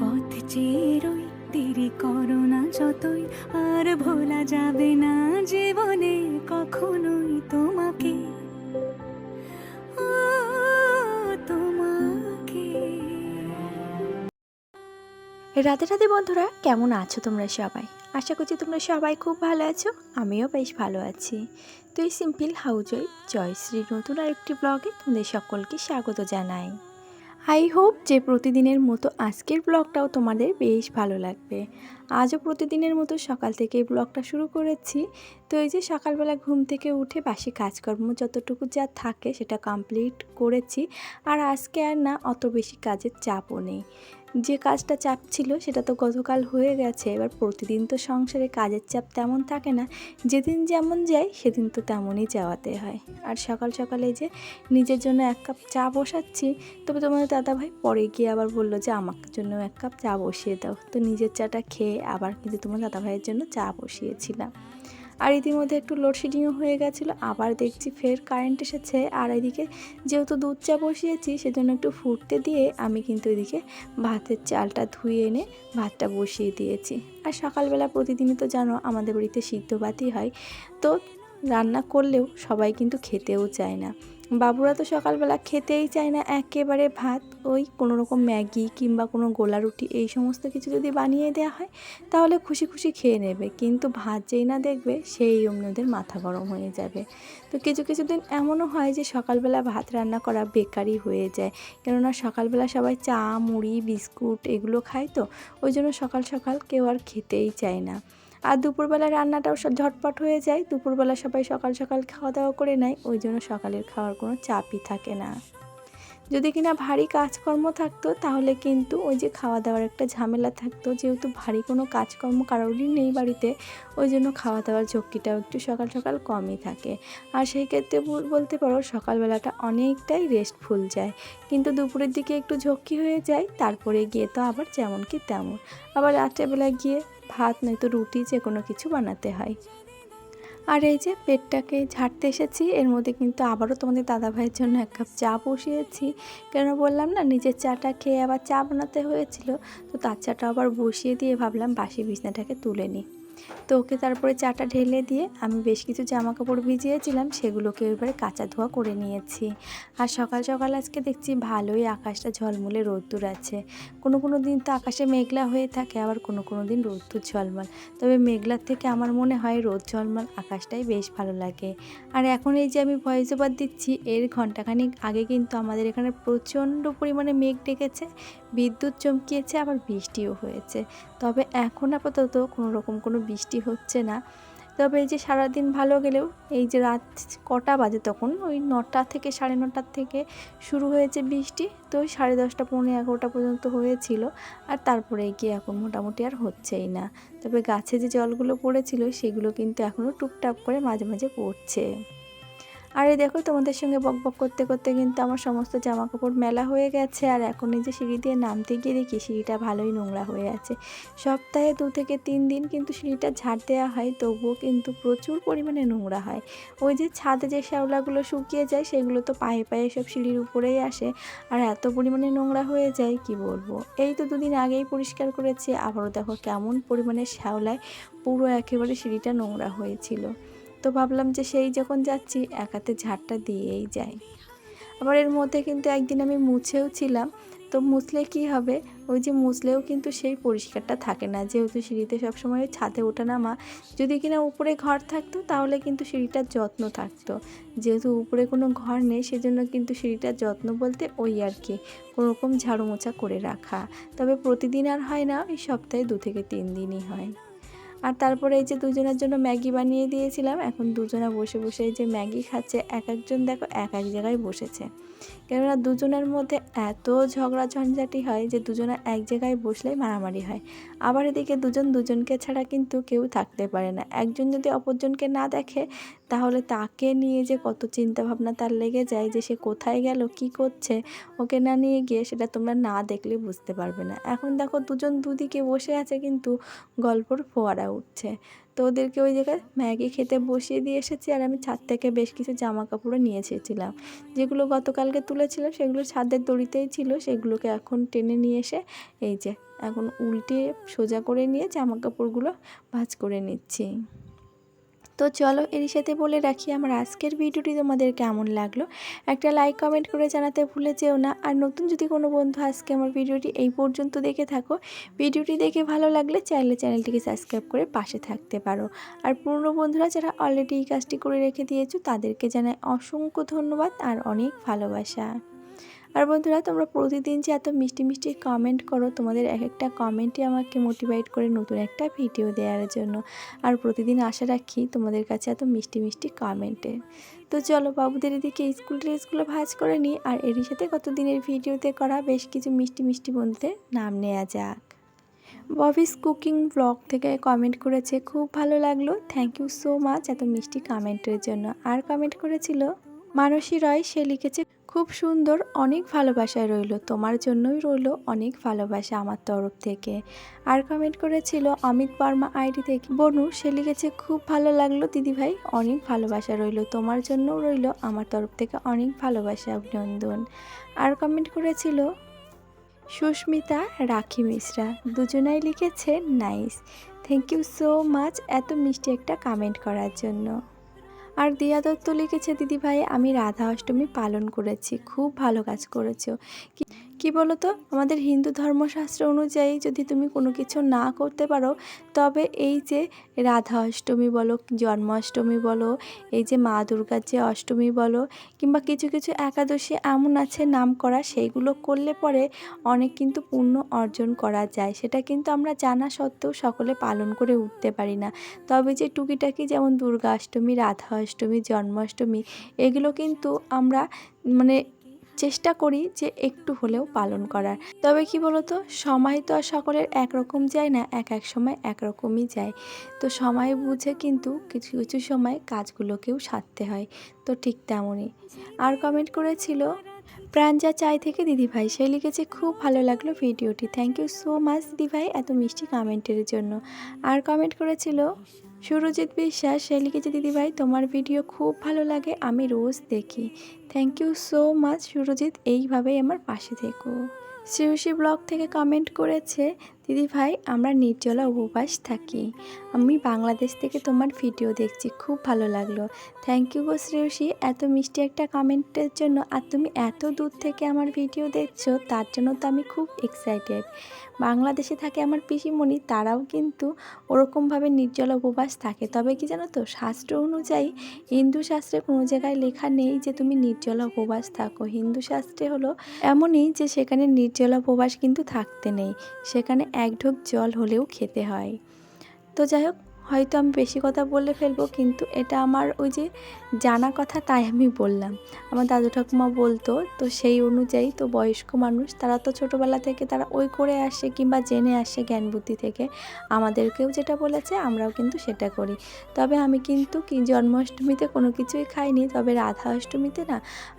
পথ চেরোই, দেরি করো না যতই, আর ভোলা যাবে না জীবনে কখনোই তোমাকে। রাতে রাতে বন্ধুরা, কেমন আছো তোমরা সবাই? আশা করছি তোমরা সবাই খুব ভালো আছো, আমিও বেশ ভালো আছি। তো এই সিম্পল হাউজই জয়শ্রীর নতুন আরেকটি ব্লগে তোমাদের সকলকে স্বাগত জানাই। আই হোপ যে প্রতিদিনের মতো আজকের ব্লগটাও তোমাদের বেশ ভালো লাগবে। আজও প্রতিদিনের মতো সকাল থেকে ব্লগটা শুরু করেছি। তো এই যে সকালবেলা ঘুম থেকে উঠে বাসি কাজকর্ম যতটুকু যা থাকে সেটা কমপ্লিট করেছি। আর আজকে আর না অত বেশি কাজের চাপও নেই। যে কাজটা চাপ ছিল সেটা তো গতকাল হয়ে গেছে। এবার প্রতিদিন তো সংসারে কাজের চাপ তেমন থাকে না। যেদিন যেমন যায়, সেদিন তো তেমনই যাওয়াতে হয়। আর সকাল সকালে যে নিজের জন্য এক কাপ চা বসাচ্ছি, তবে তোমাদের দাদাভাই পরে গিয়ে আবার বলল যে আমার জন্য এক কাপ চা বসিয়ে দাও। তো নিজের চাটা খেয়ে আবার কিন্তু তোমার দাদা ভাইয়ের জন্য চা বসিয়েছিলাম। আর ইতিমধ্যে একটু লোডশেডিংও হয়ে গেছিল। আবার দেখছি ফের কারেন্ট এসেছে। আর এদিকে যেহেতু দুধ চা বসিয়েছি, সেজন্য একটু ফুটতে দিয়ে আমি কিন্তু এদিকে ভাতের চালটা ধুয়ে এনে ভাতটা বসিয়ে দিয়েছি। আর সকালবেলা প্রতিদিনই তো জানো আমাদের বাড়িতে সিদ্ধ ভাতই হয়। তো রান্না করলেও সবাই কিন্তু খেতেও চায় না। বাবুরা তো সকালবেলা খেতেই চায় না, একেবারে ভাত, ওই কোনো রকম ম্যাগি কিংবা কোনো গোলা রুটি, এই সমস্ত কিছু যদি বানিয়ে দেওয়া হয়, তাহলে খুশি খুশি খেয়ে নেবে। কিন্তু ভাত যেই না দেখবে, সেই অমনি ওদের মাথা গরম হয়ে যাবে। তো কিছু কিছু দিন এমনও হয় যে, সকালবেলা ভাত রান্না করা বেকারই হয়ে যায়। কেননা সকালবেলা সবাই চা, মুড়ি, বিস্কুট এগুলো খায় তো, ওই জন্য সকাল সকাল কেউ আর খেতেই চায় না। আর দুপুরবেলা রান্নাটাও ঝটপট হয়ে যায়। দুপুরবেলা সবাই সকাল সকাল খাওয়া দাওয়া করে নেয়, ওই জন্য সকালের খাওয়ার কোনো চাপই থাকে না। যদি কিনা ভারী কাজকর্ম থাকতো, তাহলে কিন্তু ওই যে খাওয়া দাওয়ার একটা ঝামেলা থাকতো। যেহেতু ভারী কোনো কাজকর্ম কারোরই নেই বাড়িতে, ওই জন্য খাওয়া দাওয়ার ঝক্কিটাও একটু সকাল সকাল কমই থাকে। আর সেই ক্ষেত্রে বলতে পারো, সকালবেলাটা অনেকটাই রেস্টফুল যায়। কিন্তু দুপুরের দিকে একটু ঝক্কি হয়ে যায়, তারপরে গিয়ে তো আবার যেমন কি তেমন। আবার রাত্রেবেলা গিয়ে ভাত নয়তো রুটি যে কোনো কিছু বানাতে হয়। আর এই যে পেটটাকে ঝাড়তে এসেছি, এর মধ্যে কিন্তু আবারও তোমাদের দাদা ভাইয়ের জন্য এক কাপ চা বসিয়েছি। কেন বললাম না, নিজের চাটা খেয়ে আবার চা বানাতে হয়েছিল, তো তার চাটা আবার বসিয়ে দিয়ে ভাবলাম বাসি বিছনাটাকে তুলে নিই তো ওকে তারপরে চাটা ঢেলে দিয়ে আমি বেশ কিছু জামা কাপড় ভিজিয়েছিলাম, সেগুলোকে এবারে কাঁচা ধোয়া করে নিয়েছি। আর সকাল সকাল আজকে দেখছি ভালোই আকাশটা ঝলমলে রোদ্দুর আছে। কোনো কোনো দিন তো আকাশে মেঘলা হয়ে থাকে, আবার কোনো কোনো দিন রোদ্দুর ঝলমল। তবে মেঘলার থেকে আমার মনে হয় রোদ ঝলমল আকাশটাই বেশ ভালো লাগে। আর এখন এই যে আমি ভয়েস ওভার দিচ্ছি, এর ঘন্টাখানিক আগে কিন্তু আমাদের এখানে প্রচণ্ড পরিমাণে মেঘ ডেকেছে, বিদ্যুৎ চমকিয়েছে, আবার বৃষ্টিও হয়েছে। তবে এখন আপাতত কোনো রকম কোনো বৃষ্টি হচ্ছে না। তবে এই যে সারাদিন ভালো গেলেও এই যে রাত কটা বাজে তখন, ওই নটা থেকে সাড়ে নটার থেকে শুরু হয়েছে বৃষ্টি, তো সাড়ে দশটা, পৌনে এগারোটা পর্যন্ত হয়েছিল। আর তারপরে গিয়ে এখন মোটামুটি আর হচ্ছেই না। তবে গাছে যে জলগুলো পড়েছিল, সেগুলো কিন্তু এখনও টুকটাক করে মাঝে মাঝে পড়ছে। আর এই দেখো তোমাদের সঙ্গে বক বক করতে করতে কিন্তু আমার সমস্ত জামা কাপড় মেলা হয়ে গেছে, আর এখন এই যে সিঁড়ি দিয়ে নামতে গিয়ে দেখি সিঁড়িটা ভালোই নোংরা হয়ে আছে। সপ্তাহে দু থেকে তিন দিন কিন্তু সিঁড়িটা ঝাড় দেওয়া হয়, তবুও কিন্তু প্রচুর পরিমাণে নোংরা হয়। ওই যে ছাদে যে শ্যাওলাগুলো শুকিয়ে যায়, সেগুলো তো পায়ে পায়ে সব সিঁড়ির উপরেই আসে, আর এত পরিমাণে নোংরা হয়ে যায়, কি বলব? এই তো দুদিন আগেই পরিষ্কার করেছি, আবারও দেখো কেমন পরিমাণে শ্যাওলায় পুরো একেবারে সিঁড়িটা নোংরা হয়েছিল। তো ভাবলাম যে সেই যখন যাচ্ছি এক হাতে ঝাড়টা দিয়েই যাই। আবার এর মধ্যে কিন্তু একদিন আমি মুছেও ছিলাম। তো মুছলে কি হবে? ওই যে মুছলেও কিন্তু সেই পরিষ্কারটা থাকে না। যেহেতু সিঁড়িতে সবসময় ছাদে ওঠা নামা যদি কিনা উপরে ঘর থাকতো, তাহলে কিন্তু সিঁড়িটার যত্ন থাকতো। যেহেতু উপরে কোনো ঘর নেই, সেজন্য কিন্তু সিঁড়িটার যত্ন বলতে ওই আর কি, কোনোরকম ঝাড়ু মোছা করে রাখা। তবে প্রতিদিন আর হয় না, ওই সপ্তাহে দু থেকে তিন দিনই হয়। আর তারপরে এই যে দুজনের জন্য ম্যাগি বানিয়ে দিয়েছিলাম, এখন দুজনা বসে বসে এই যে ম্যাগি খাচ্ছে, এক একজন দেখো এক এক জায়গায় বসেছে। কেননা দুজনের মধ্যে এত ঝগড়া ঝঞ্ঝাটি হয় যে দুজনে এক জায়গায় বসলেই মারামারি হয়। আবার এদিকে দুজন দুজনকে ছাড়া কিন্তু কেউ থাকতে পারে না। একজন যদি অপরজনকে না দেখে, তাহলে তাকে নিয়ে যে কত চিন্তা ভাবনা তার লেগে যায় যে সে কোথায় গেল, কি করছে, ওকে না নিয়ে গিয়ে সেটা তোমরা না দেখলে বুঝতে পারবে না। এখন দেখো দুজন দুদিকে বসে আছে কিন্তু গল্পর ফোয়ারা উঠছে। তো ওদেরকে ওই জায়গায় ম্যাগি খেতে বসিয়ে দিয়ে এসেছি আর আমি ছাদ থেকে বেশ কিছু জামা কাপড়ও নিয়ে এসেছিলাম যেগুলো গতকালকে তুলেছিলাম সেগুলো ছাদের দড়িতেই ছিল, সেগুলোকে এখন টেনে নিয়ে এসে এই যে এখন উল্টে সোজা করে নিয়ে জামা কাপড়গুলো ভাঁজ করে নিচ্ছি। তো চলো এর সাথে বলে রাখি আমার আজকের ভিডিওটি তোমাদের কেমন লাগল। একটা লাইক কমেন্ট করে জানাতে ভুলে যেও না। আর নতুন যদি কোনো বন্ধু আজকে আমার ভিডিওটি এই পর্যন্ত দেখে থাকো, ভিডিওটি দেখে ভালো লাগলে চাইলে চ্যানেলটিকে সাবস্ক্রাইব করে পাশে থাকতে পারো। আর পুরনো বন্ধুরা যারা অলরেডি এই কাজটি করে রেখে দিয়েছ, তাদেরকে জানাই অসংখ্য ধন্যবাদ আর অনেক ভালোবাসা। আর বন্ধুরা, তোমরা প্রতিদিন যে এত মিষ্টি মিষ্টি কমেন্ট করো, তোমাদের এক একটা কমেন্টই আমাকে মোটিভেট করে নতুন একটা ভিডিও দেওয়ার জন্য। আর প্রতিদিন আশা রাখি তোমাদের কাছে এত মিষ্টি মিষ্টি কমেন্টে তো চলো, বাবুদের এদিকে স্কুল ড্রেসগুলো ভাজ করে নিই। আর এরই সাথে কত দিনের ভিডিওতে করা বেশ কিছু মিষ্টি মিষ্টি বন্ধুদের নাম নেওয়া যাক। ববিস কুকিং ব্লগ থেকে কমেন্ট করেছে, খুব ভালো লাগল। থ্যাংক ইউ সো মাচ এত মিষ্টি কমেন্টের জন্য। আর কমেন্ট করেছিল? মানসী রয়, সে লিখেছে, খুব সুন্দর, অনেক ভালোবাসায় রইল। তোমার জন্যই রইল অনেক ভালোবাসা আমার তরফ থেকে। আর কমেন্ট করেছিল, অমিত বর্মা আইডি থেকে বনু, সে লিখেছে, খুব ভালো লাগল দিদিভাই অনেক ভালোবাসা রইল। তোমার জন্যও রইল আমার তরফ থেকে অনেক ভালোবাসা, অভিনন্দন। আর কমেন্ট করেছিল, সুস্মিতা, রাখি মিশ্রা, দুজনাই লিখেছে, nice. Thank you so much এত মিষ্টি একটা কমেন্ট করার জন্য। আর দিয়া দত্ত লিখেছে দিদিভাই আমি রাধা অষ্টমী পালন করেছি। খুব ভালো কাজ করেছ। কি- বলো তো আমাদের হিন্দু ধর্মশাস্ত্র অনুযায়ী যদি তুমি কোনো কিছু না করতে পারো, তবে এই যে রাধা অষ্টমী বলো, জন্মাষ্টমী বলো, এই যে মা দুর্গার যে অষ্টমী বলো, কিংবা কিছু কিছু একাদশী এমন আছে নাম করা সেইগুলো করলে পরে অনেক কিন্তু পুণ্য অর্জন করা যায়। সেটা কিন্তু আমরা জানা সত্ত্বেও সকলে পালন করে উঠতে পারি না। তবে যে টুকিটাকি যেমন দুর্গা অষ্টমী রাধা অষ্টমী, জন্মাষ্টমী, এগুলো কিন্তু আমরা মানে চেষ্টা করি যে একটু হলেও পালন করার। তবে কি বলতো, সময় তো আর সকলের একরকম যায় না, এক এক সময় একরকমই যায়। তো সময় বুঝে কিন্তু কিছু কিছু সময় কাজগুলোকেও সারতে হয়। তো ঠিক তেমনই। আর কমেন্ট করেছিল, প্রাঞ্জা চাই থেকে দিদিভাই সে লিখেছে, খুব ভালো লাগল ভিডিওটি। থ্যাংক ইউ সো মাচ দিদিভাই এত মিষ্টি কমেন্টের জন্য। আর কমেন্ট করেছিল সুরজিৎ বিশ্বাস সে লিখেছে দিদিভাই, তোমার ভিডিও খুব ভালো লাগে, আমি রোজ দেখি। Thank you so much Surajit, এইভাবেই আমার পাশে থেকো। শ্রেয়সী ব্লগ থেকে কমেন্ট করেছে দিদি ভাই, আমরা নির্জলা উপবাস থাকি। আমি বাংলাদেশ থেকে তোমার ভিডিও দেখছি, খুব ভালো লাগল। থ্যাংক ইউ গো শ্রেয়সী, এত মিষ্টি একটা কমেন্টের জন্য। আর তুমি এত দূর থেকে আমার ভিডিও দেখছ, তার জন্য তো আমি খুব এক্সাইটেড বাংলাদেশে থাকে আমার পিসিমণি, তারাও কিন্তু ওরকমভাবে নির্জলা উপবাস থাকে। তবে কি জানো তো, শাস্ত্র অনুযায়ী, হিন্দু শাস্ত্রে কোনো জায়গায় লেখা নেই যে তুমি নির্জলা উপবাস থাকো। হিন্দু শাস্ত্রে হলো এমনই যে সেখানে নির্জলা উপবাস কিন্তু থাকতে নেই। সেখানে এক ঢোক জল হলেও খেতে হয়। তো যাই হোক হয়তো আমি বেশি কথা বলে ফেলব, কিন্তু এটা আমার ওই যে জানা কথা তাই আমি বললাম। আমার দাদু ঠাকুমা বলতো, তো সেই অনুযায়ী তো বয়স্ক মানুষ, তারা তো ছোটোবেলা থেকে তারা ওই করে আসে কিংবা জেনে আসে জ্ঞান বুদ্ধি থেকে। আমাদেরকেও যেটা বলেছে, আমরাও কিন্তু সেটা করি। তবে আমি কিন্তু কি, জন্মাষ্টমীতে কোনো কিছুই খাইনি, তবে রাধা অষ্টমীতে না,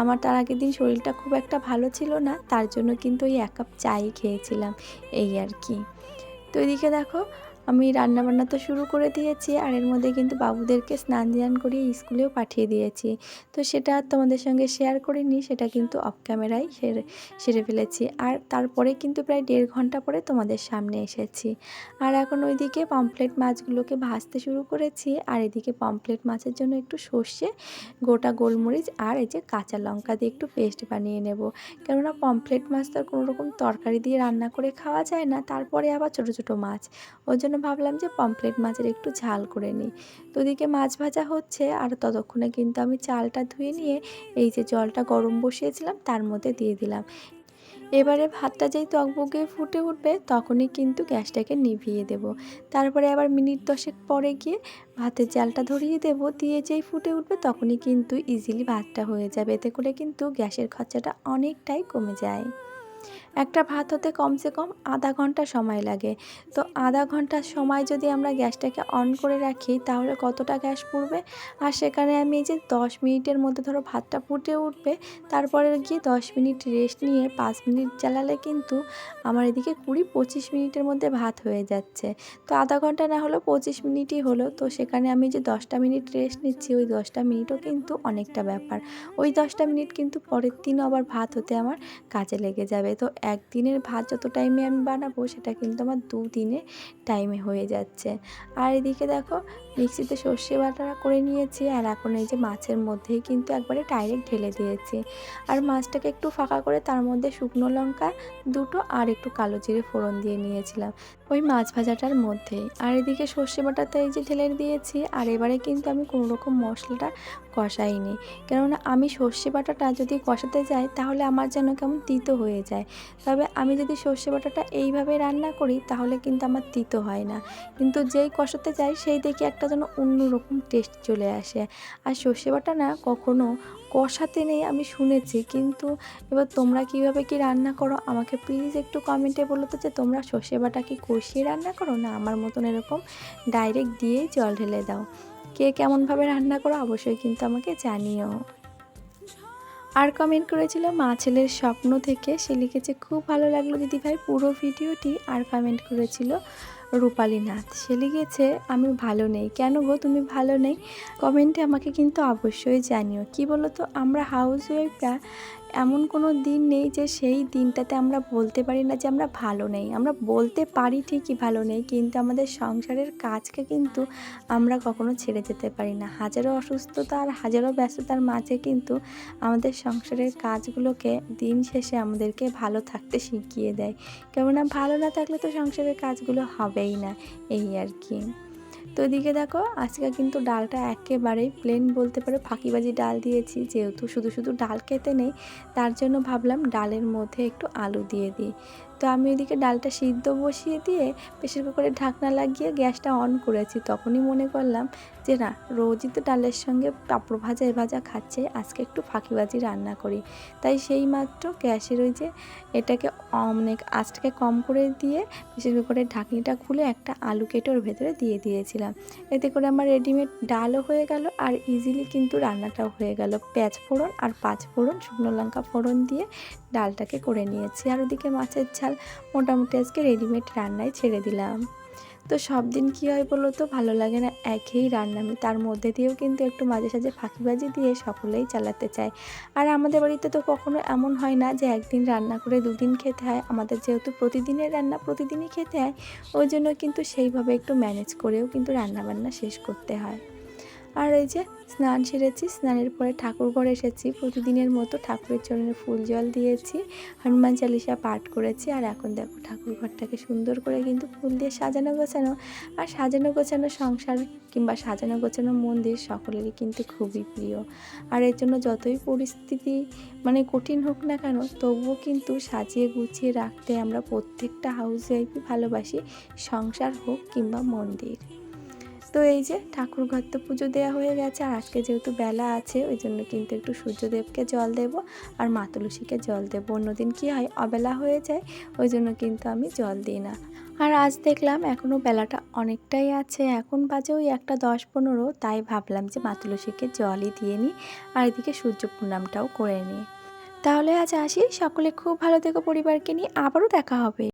আমার তার আগের দিন শরীরটা খুব একটা ভালো ছিল না, তার জন্য কিন্তু ওই এক কাপ চাই খেয়েছিলাম, এই আর কি। তো এদিকে দেখো আমি রান্নাবান্না তো শুরু করে দিয়েছি আর এর মধ্যে কিন্তু বাবুদেরকে স্নান ধ্যান করিয়ে স্কুলেও পাঠিয়ে দিয়েছি। তো সেটা তোমাদের সঙ্গে শেয়ার করিনি, সেটা কিন্তু অফ ক্যামেরায় সেরে সেরে ফেলেছি। আর তারপরে কিন্তু প্রায় দেড় ঘণ্টা পরে তোমাদের সামনে এসেছি। আর এখন ওইদিকে পমফ্লেট মাছগুলোকে ভাজতে শুরু করেছি আর এদিকে পমফ্লেট মাছের জন্য একটু সর্ষে, গোটা গোলমরিচ আর এই যে কাঁচা লঙ্কা দিয়ে একটু পেস্ট বানিয়ে নেব। কেননা পমফ্লেট মাছ তো আর কোনো রকম তরকারি দিয়ে রান্না করে খাওয়া যায় না, তারপরে আবার ছোটো ছোটো মাছ। ওর জন্য ভাবলাম যে পমফ্লেট মাছের একটু ঝাল করে নিই। তো ওদিকে মাছ ভাজা হচ্ছে আর ততক্ষণে কিন্তু আমি চালটা ধুয়ে নিয়ে এই যে জলটা গরম বসিয়েছিলাম তার মধ্যে দিয়ে দিলাম। এবারে ভাতটা যেই টকবগে ফুটে উঠবে তখনই কিন্তু গ্যাসটাকে নিভিয়ে দেব। তারপরে আবার মিনিট দশেক পরে গিয়ে ভাতের জালটা ধরিয়ে দেব। দিয়ে যেই ফুটে উঠবে তখনই কিন্তু ইজিলি ভাতটা হয়ে যাবে। এতে করে কিন্তু গ্যাসের খরচাটা অনেকটাই কমে যায়। একটা ভাত হতে কমসে কম আধা ঘণ্টা সময় লাগে। তো আধা ঘণ্টার সময় যদি আমরা গ্যাসটাকে অন করে রাখি, তাহলে কতটা গ্যাস পুড়বে? আর সেখানে আমি এই যে দশ মিনিটের মধ্যে ধরো ভাতটা ফুটে উঠবে, তারপরে গিয়ে দশ মিনিট রেস্ট নিয়ে পাঁচ মিনিট জ্বালালে কিন্তু আমার এদিকে কুড়ি পঁচিশ মিনিটের মধ্যে ভাত হয়ে যাচ্ছে। তো আধা ঘণ্টা না হলেও পঁচিশ মিনিটই হলো। তো সেখানে আমি যে দশটা মিনিট রেস্ট নিচ্ছি, ওই দশটা মিনিটও কিন্তু অনেকটা ব্যাপার। ওই দশটা মিনিট কিন্তু পরের দিনও আবার ভাত হতে আমার কাজে লেগে যাবে। তো একদিনের ভাত যত টাইমে আমি বানাবো, সেটা কিন্তু আমার দুদিনে টাইমে হয়ে যাচ্ছে। আর এদিকে দেখো মিক্সিতে সর্ষে বাটা করে নিয়েছি আর এখন এই যে মাছের মধ্যেই কিন্তু একবারে ডাইরেক্ট ঢেলে দিয়েছি। আর মাছটাকে একটু ফাঁকা করে তার মধ্যে শুকনো লঙ্কা, দুটো আর একটু কালো জিরে ফোড়ন দিয়ে নিয়েছিলাম ওই মাছ ভাজাটার মধ্যেই। আর এদিকে সর্ষে বাটাতে এই যে ঢেলে দিয়েছি আর এবারে কিন্তু আমি কোনো রকম মশলাটা কষাইনি। কেননা আমি সর্ষে বাটাটা যদি কষাতে যাই তাহলে আমার যেন কেমন তিতো হয়ে যায়। তবে আমি যদি সর্ষে বাটাটা এইভাবে রান্না করি তাহলে কিন্তু আমার তিতো হয় না। কিন্তু যেই কষাতে যাই সেই দেখি একটা যেন অন্যরকম টেস্ট চলে আসে। আর সর্ষে বাটা না কখনো কষাতে নেই আমি শুনেছি, কিন্তু এবার তোমরা কীভাবে কি রান্না করো আমাকে প্লিজ একটু কমেন্টে বলো তো যে তোমরা সর্ষে বাটা কি কষিয়ে রান্না করো না আমার মতন এরকম ডাইরেক্ট দিয়েই জল ঢেলে দাও। কে কেমনভাবে রান্না করো অবশ্যই কিন্তু আমাকে জানিও। আর কমেন্ট করেছিল, মা ছেলের স্বপ্ন থেকে সে লিখেছে খুব ভালো লাগল দিদিভাই। পুরো ভিডিওটি আর কমেন্ট করেছিল রূপালী নাথ। সে লিখেছে, আমি ভালো নেই। কেন গো? তুমি ভালো নেই? কমেন্টে আমাকে কিন্তু অবশ্যই জানিও। কি বলো তো আমরা হাউস ওয়াইফরা এমন কোনো দিন নেই যে সেই দিনটাতে আমরা বলতে পারি না যে আমরা ভালো নেই। আমরা বলতে পারি ঠিকই ভালো নেই, কিন্তু আমাদের সংসারের কাজকে কিন্তু আমরা কখনো ছেড়ে যেতে পারি না। হাজারো অসুস্থতা আর হাজারো ব্যস্ততার মাঝে কিন্তু আমাদের সংসারের কাজগুলোকে দিন শেষে আমাদেরকে ভালো থাকতে শিখিয়ে দেয়। কেননা ভালো না থাকলে তো সংসারের কাজগুলো হবেই না এই আর কি। তো এদিকে দেখো, আজকে কিন্তু ডালটা একেবারেই প্লেন বলতে পারো, ফাঁকিবাজি ডাল দিয়েছি, যেহেতু শুধু শুধু ডাল খেতে নেই, তার জন্য ভাবলাম ডালের মধ্যে একটু আলু দিয়ে দিই। তো আমি এদিকে ডালটা সিদ্ধ বসিয়ে দিয়ে প্রেশার কুকারে ঢাকনা লাগিয়ে গ্যাসটা অন করেছি। তখনই মনে করলাম যে, না, রোজই তো ডালের সঙ্গে পাঁপড় ভাজা, এ ভাজা খাচ্ছে, আজকে একটু ফাঁকিবাজি রান্না করি। তাই সেই মাত্র গ্যাসের ওই যে এটাকে অনেক আঁচটাকে কম করে দিয়ে প্রেশার কুকারের ঢাকনিটা খুলে একটা আলু কেটে ওর ভেতরে দিয়ে দিয়েছিলাম। এতে করে আমার রেডিমেড ডালও হয়ে গেল আর ইজিলি কিন্তু রান্নাটাও হয়ে গেল। পেঁয়াজ ফোড়ন আর পাঁচ ফোড়ন, শুকনো লঙ্কা ফোড়ন দিয়ে ডালটাকে করে নিয়েছি আর ওদিকে মাছের ঝাল মোটামুটি আজকে রেডিমেড রান্নায় ছেড়ে দিলাম। তো সব দিন কী হয় বলো তো ভালো লাগে না একই রান্না। আমি তার মধ্যে দিয়েও কিন্তু একটু মাঝে সাঝে ফাঁকিবাজি দিয়ে সকলেই চালাতে চাই আর আমাদের বাড়িতে তো কখনো এমন হয় না যে একদিন রান্না করে দুদিন খেতে হয়। আমাদের যেহেতু প্রতিদিনের রান্না প্রতিদিনই খেতে হয়, ওই জন্য কিন্তু সেইভাবে একটু ম্যানেজ করেও কিন্তু রান্নাবান্না শেষ করতে হয়। আর এই যে স্নান সেরেছি, স্নানের পরে ঠাকুর ঘরে এসেছি। প্রতিদিনের মতো ঠাকুরের চরণে ফুল জল দিয়েছি, হনুমান চালিসা পাঠ করেছি, আর এখন দেখো ঠাকুর ঘরটাকে সুন্দর করে কিন্তু ফুল দিয়ে সাজানো গোছানো। আর সাজানো গোছানো সংসার কিংবা সাজানো গোছানো মন্দির সকলেরই কিন্তু খুবই প্রিয়। আর এর জন্য যতই পরিস্থিতি মানে কঠিন হোক না কেন, তবুও কিন্তু সাজিয়ে গুছিয়ে রাখতে আমরা প্রত্যেকটা হাউস ওয়াইফই ভালোবাসি, সংসার হোক কিংবা মন্দির। তো এই যে ঠাকুর ঘর তো পুজো দেওয়া হয়ে গেছে, আর আজকে যেহেতু বেলা আছে, ওই জন্য কিন্তু একটু সূর্যদেবকে জল দেব আর মা তুলসীকে জল দেবো। অন্যদিন কী হয়, অবেলা হয়ে যায়, ওই জন্য কিন্তু আমি জল দিই না। আর আজ দেখলাম এখনও বেলাটা অনেকটাই আছে, এখন বাজে ওই একটা দশ পনেরো, তাই ভাবলাম যে মা তুলসীকে জলই দিয়ে নিই আর এদিকে সূর্য প্রণামটাও করে নিই। তাহলে আজ আসি, সকলে খুব ভালো থেকো পরিবারকে নিয়ে, আবারও দেখা হবে।